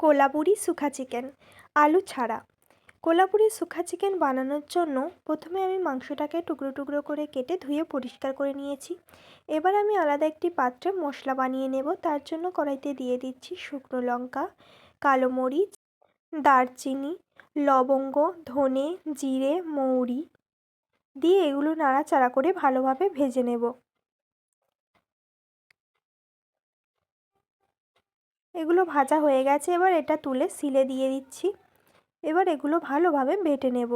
Kolhapuri সুখা chicken, আলু ছাড়া। Kolhapuri সুখা chicken বানানোর জন্য প্রথমে আমি মাংসটাকে টুকরো টুকরো করে কেটে ধুয়ে পরিষ্কার করে নিয়েছি। এবার আমি আলাদা একটি পাত্রে মশলা বানিয়ে নেব। তার জন্য কড়াইতে দিয়ে দিচ্ছি শুকনো লঙ্কা, কালো মরিচ, দারচিনি, লবঙ্গ, ধনে, জিরে, মৌরি। দিয়ে এগুলো নাড়াচাড়া করে ভালোভাবে ভেজে নেব। এগুলো ভাজা হয়ে গেছে, এবার এটা তুলে সিলে দিয়ে দিচ্ছি। এবার এগুলো ভালোভাবে বেটে নেব।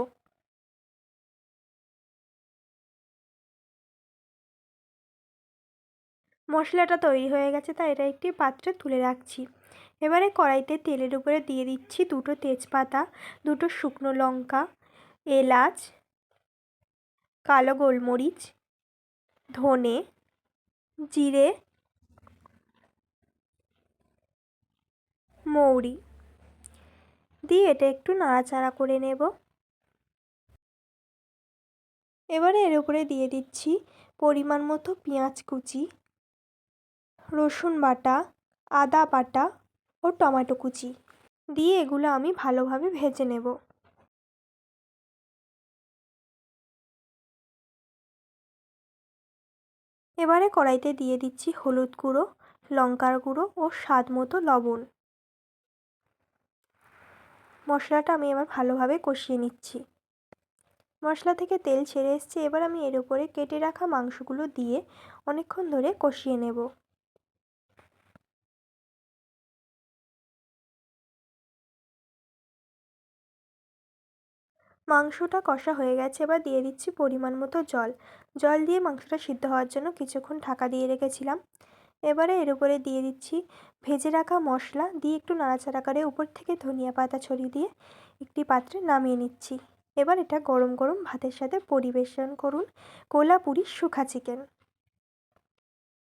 মশলাটা তৈরি হয়ে গেছে, তাই এটা একটি পাত্রে তুলে রাখছি। এবারে কড়াইতে তেলের উপরে দিয়ে দিচ্ছি দুটো তেজপাতা, দুটো শুকনো লঙ্কা, এলাচ, কালো গোলমরিচ, ধনে, জিরে মৌরি। দিয়ে এটা একটু নাড়াচাড়া করে নেব। এবারে এর উপরে দিয়ে দিচ্ছি পরিমাণ মতো পেঁয়াজ কুচি, রসুন বাটা, আদা বাটা ও টমেটো কুচি। দিয়ে এগুলো আমি ভালোভাবে ভেজে নেব। এবারে কড়াইতে দিয়ে দিচ্ছি হলুদ গুঁড়ো, লঙ্কার গুঁড়ো ও স্বাদ মতো লবণ। মশলাটা আমি এবার ভালোভাবে কষিয়ে নিচ্ছি। মশলা থেকে তেল ছেড়ে এসছে, এবার আমি এর উপরে কেটে রাখা মাংসগুলো দিয়ে অনেকক্ষণ ধরে কষিয়ে নেব। মাংসটা কষা হয়ে গেছে, এবার দিয়ে দিচ্ছি পরিমাণ মতো জল। জল দিয়ে মাংসটা সিদ্ধ হওয়ার জন্য কিছুক্ষণ ঢাকা দিয়ে রেখেছিলাম। এবারে এর উপরে দিয়ে দিচ্ছি ভেজে রাখা মশলা। দিয়ে একটু নাড়াচাড়া করে উপর থেকে ধনিয়া পাতা ছড়িয়ে দিয়ে একটি পাত্রে নামিয়ে নিচ্ছি। এবার এটা গরম গরম ভাতের সাথে পরিবেশন করুন। কোলাপুরি শুখা চিকেন।